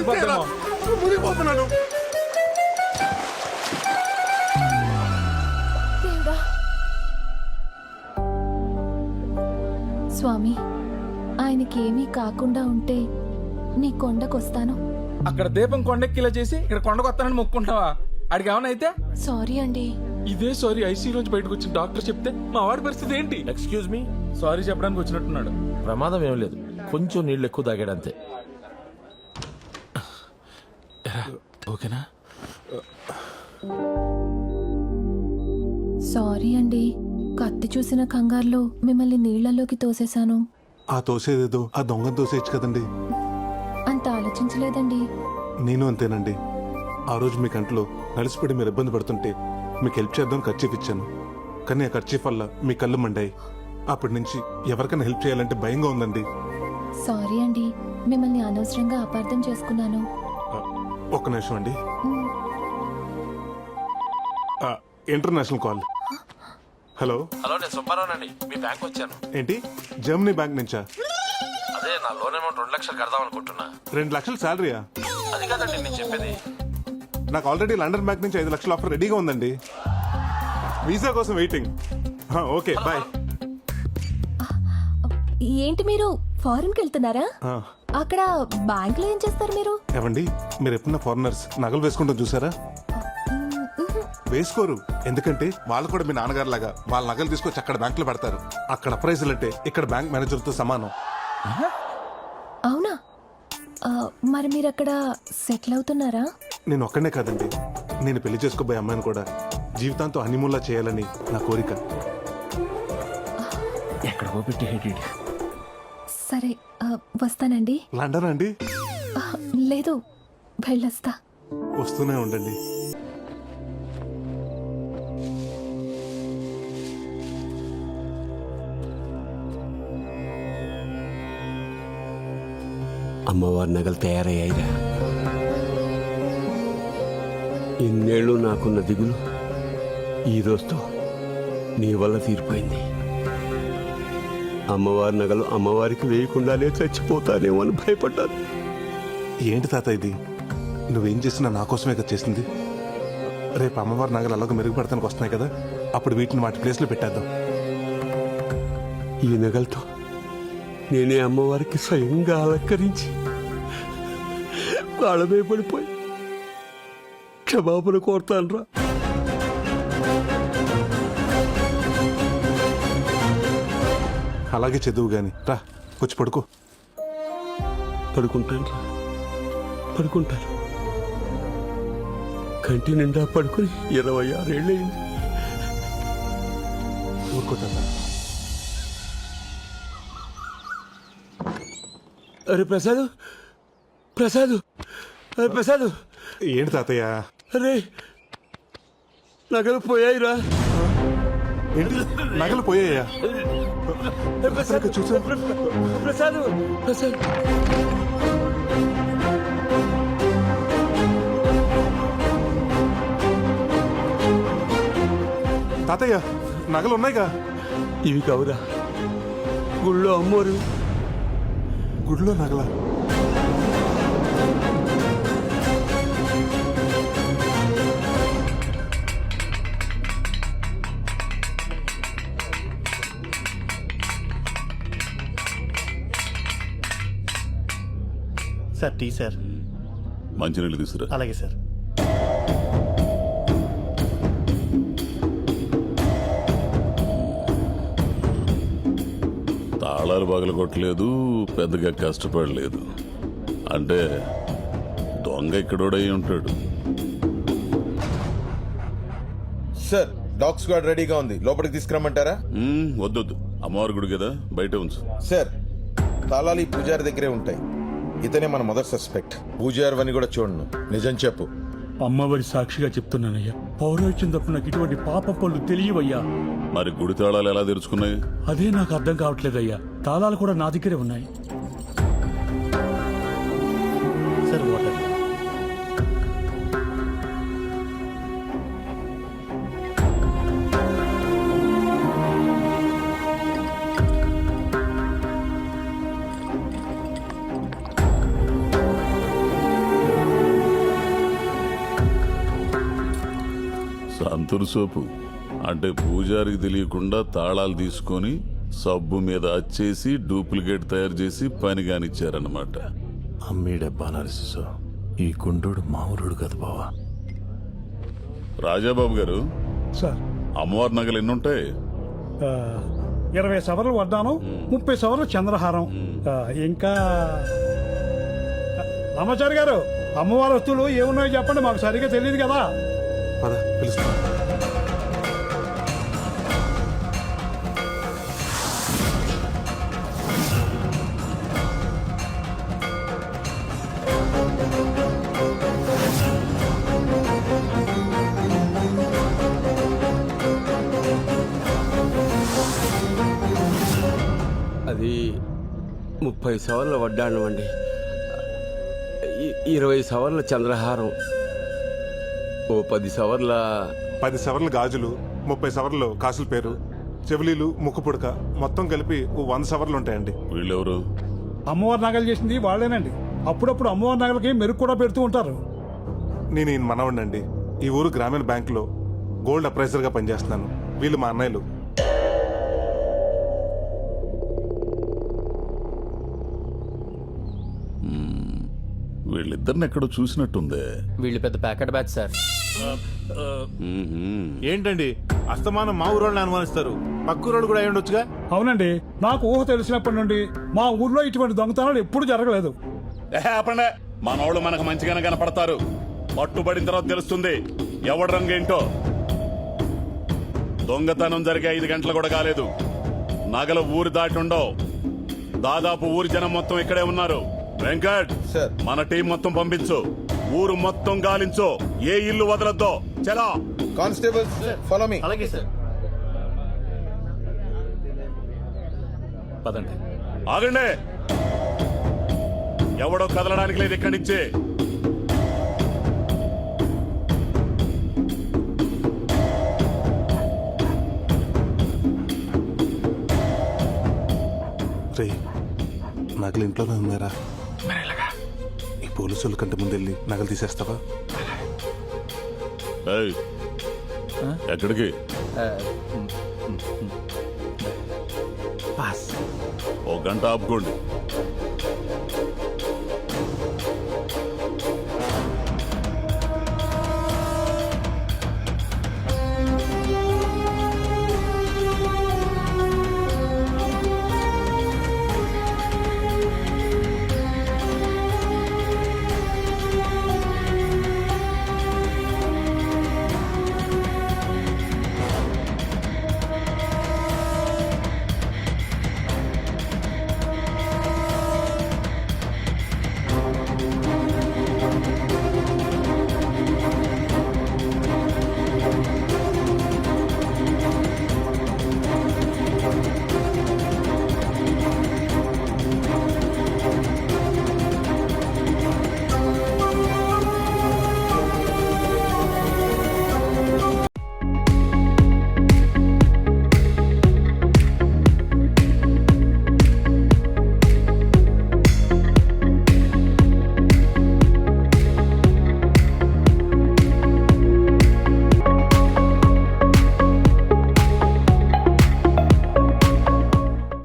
చనిపోతామో. మునిగిపోతున్నాను స్వామి ఆయనకేమీ కాకుండా ఉంటే నీ కొండకొస్తాను. అక్కడ దీపం కొండెక్కిలా చేసి ఇక్కడ కొండకు వస్తానని మొక్కుంటావా? ఆడికి ఏమైనా అయితే? సారీ అండి. ఇదే సారీ ఐసీ నుంచి బయటకు వచ్చిన డాక్టర్ చెప్తే మా వాడి పరిస్థితి ఏంటి? ఎక్స్క్యూజ్ మీ సారీ చెప్పడానికి వచ్చినట్టున్నాడు. ప్రమాదం ఏం లేదు. కొంచెం నీళ్ళు ఎక్కువ తాగాడంతే ఓకేనా? సారీ అండి. కత్తి చూసిన కంగారులో మిమ్మల్ని నీళ్ళలోకి తోసేశాను. ఆ తోసేదేదో ఆ దొంగను తోసేయచ్చు కదండి. అంత ఆలోచించలేదండి. నేను అంతేనండి. ఆ రోజు మీ కంట్లో నలిసిపడి మీరు ఇబ్బంది పడుతుంటే మీకు హెల్ప్ చేద్దాం ఖర్చీఫ్ ఇచ్చాను. కానీ ఆ ఖర్చీఫ్ వల్ల మీ కళ్ళు మండాయి. అప్పటి నుంచి ఎవరికైనా హెల్ప్ చేయాలంటే భయంగా ఉందండి. సారీ అండి. మిమ్మల్ని అనవసరంగా అపార్థం చేసుకున్నాను. ఒక్క నిమిషం అండి. International call. హలో. హలో నేను సుబ్బారావునండి. మీ బ్యాంక్ వచ్చాను. ఏంటి? జర్మనీ బ్యాంక్ నుంచా? అదే నా లోన్ అమౌంట్ రెండు లక్షలు కడదాం అనుకుంటున్నా. రెండు లక్షల శాలరీయా అది కాదండి నేను చెప్పేది. నాకు ఆల్రెడీ లండన్ బ్యాంక్ నుంచి ఐదు లక్షల ఆఫర్ రెడీగా ఉందండి. వీసా కోసం వెయిటింగ్. ఆ, ఓకే బాయ్. ఏంటి మీరు? ఫారెన్కి వెళ్తున్నారా? అక్కడ బ్యాంకులో ఏం చేస్తారు మీరు? ఏవండి మీరు ఎప్పుడన్నా ఫారినర్స్ నగలు వేసుకుంటాం చూసారా? వేసుకోరు. ఎందుకంటే వాళ్ళు కూడా మీ నాన్నగారు లాగా వాళ్ళ నగలు తీసుకొచ్చి అక్కడ బ్యాంకులో పెడతారు. అక్కడ ప్రైజులు అంటే ఇక్కడ బ్యాంక్ మేనేజర్తో సమానం. అవునా? మరి మీరు అక్కడ సెటిల్ అవుతున్నారా? నేను ఒక్కనే కాదండి. నేను పెళ్ళి చేసుకోబోయే అమ్మాయిని కూడా జీవితాంతో హనీమూన్లా చేయాలని నా కోరిక. ఎక్కడికో పెట్టి సరే వస్తానండి. లండన్ అండి లేదు వెళ్ళొస్తా. వస్తూనే ఉండండి. అమ్మవారి నగలు తయారయ్యాయిరా. ఇన్నేళ్ళు నాకున్న దిగులు ఈ రోజుతో నీ వల్ల తీరిపోయింది. అమ్మవారి నగలు అమ్మవారికి వేయకుండానే చచ్చిపోతానేమో అని భయపడ్డాను. ఏంటి తాత ఇది? నువ్వేం చేసినా నా కోసమే కదా చేసింది? రేపు అమ్మవారి నగలు అలాగ మెరుగుపడతానికి వస్తున్నాయి కదా? అప్పుడు వీటిని వాటి ప్లేస్లో పెట్టేద్దాం. ఈ నగలతో నేనే అమ్మవారికి స్వయంగా అలంకరించి వాళ్ళమే పడిపోయి క్షమాపణ కోరుతానురా. అలాగే చదువు గాని. రా వచ్చి పడుకో. పడుకుంటాను రా. పడుకుంటాను. కంటి నిండా పడుకుని ఇరవై ఆరేళ్ళయింది ఊరుకో తాత. అరే ప్రసాద్ ప్రసాద్ అరే ప్రసాద్. ఏంటి తాతయ్య? అరే నగలు పోయాయిరా. ఏంటి? నగలు పోయాయా? చూసా ప్రసాద్ ప్రసాద్. తాతయ్య నగలు ఉన్నాయిగా ఇవి కావురా. గుళ్ళో అమ్మోరు. గుడిలో నగల? Sir tea sir. మంచినీళ్ళు తీసుకురా. అలాగే సార్. తాళాలు పగల కొట్టలేదు పెద్దగా కష్టపడలేదు. అంటే దొంగ ఇక్కడోడై ఉంటాడు. సార్ డాగ్ స్క్వాడ్ రెడీగా ఉంది. లోపలికి తీసుకురమ్మంటారా? మ్మ్, వద్దొద్దు. అమ్మవారి గుడి కదా బయట ఉంచు. సార్ తాళాలు ఈ పూజారి దగ్గరే ఉంటాయి. ఇతనే మన మొదటి సస్పెక్ట్. పూజారి అని కూడా చూడను. నిజం చెప్పు. అమ్మవారి సాక్షిగా చెప్తున్నానయ్యా. పౌరోహిత్యం తప్ప నాకు ఇటువంటి పాప పనులు తెలియవయ్యా. మరి గుడి తాళాలు ఎలా తెరుచుకున్నాయి? అదే నాకు అర్థం కావట్లేదయ్యా. తాళాలు కూడా నా దగ్గరే ఉన్నాయి. Sir water. మెంతురు సోపు అంటే పూజారికి తెలియకుండా తాళాలు తీసుకొని సబ్బు మీద అచ్చేసి డూప్లికేట్ తయారు చేసి పని కానిచ్చారన్నమాట. అమ్మీడబ్బా నరసిసో ఈ గుండోడు మామూలుడు కదా బావా. రాజాబాబు గారు సార్. అమ్మవారి నగలు ఎన్నుంటాయి? ఆ, ఇరవై సవర్లు వడ్డాను ముప్పై సవర్లు చంద్రహారం. ఆ, ఇంకా రామాచారి గారు అమ్మవారి వస్తువులు ఏమున్నాయో చెప్పండి మాకు సరిగ్గా తెలియదు కదా. పద పిలుస్తా. ముప్పై సవర్ల వడ్డాణం అండి. ఇరవై సవర్ల చంద్రహారం ఓ పది సవర్ల పది సవర్లు గాజులు ముప్పై సవర్లు కాసుల పేరు చెవిలీలు ముక్కు పుడక మొత్తం కలిపి ఓ వంద సవర్లు ఉంటాయండి. వీళ్ళెవరు? అమ్మవారి నగలు చేసింది వాళ్ళేనండి. అప్పుడప్పుడు అమ్మవారి నగలకి మెరుగు కూడా పెడుతూ ఉంటారు. నేను ఈయన మనవండండి ఈ ఊరు గ్రామీణ బ్యాంకులో గోల్డ్ అప్రైజర్గా పనిచేస్తున్నాను. వీళ్ళు మా అన్నయ్యలు. వీళ్ళిద్దరిని ఎక్కడో చూసినట్టుందే. వీళ్ళు పెద్ద ప్యాకెట్ బ్యాచ్ సార్. ఏంటండి? అస్తమానం మా ఊరోళ్ళని అనుమానిస్తారు. పక్కూరోళ్ళు కూడా అయి ఉండొచ్చుగా? అవునండి నాకు ఊహ తెలిసినప్పటి నుండి మా ఊర్లో ఇటువంటి దొంగతనాలు ఎప్పుడు జరగలేదు. ఆపండి. మనోళ్ళు మనకు మంచిగానే కనపడతారు. పట్టుబడిన తర్వాత తెలుస్తుంది. ఎవడు రంగు ఏంటో. దొంగతనం జరిగే ఐదు గంటలు కూడా కాలేదు. నగలు ఊరి దాటి ఉండవు. దాదాపు ఊరి జనం మొత్తం ఇక్కడే ఉన్నారు. వెంకట్ సార్. మన టీం మొత్తం పంపించు. ఊరు మొత్తం గాలించు. ఏ ఇల్లు వదలొద్దో. చలా. కానిస్టేబుల్స్ ఫాలో మీ అలాగే సార్. పదండి. ఆగండి. ఎవడో కదలడానికి లేదు ఇక్కడి నుంచి. రే నగలు ఇంట్లోనే ఉన్నారా పోలీసుల కంటే ముందు వెళ్ళి నగలు తీసేస్తావా? ఏయ్, ఎక్కడికి? ఓ గంట ఆపుకోండి.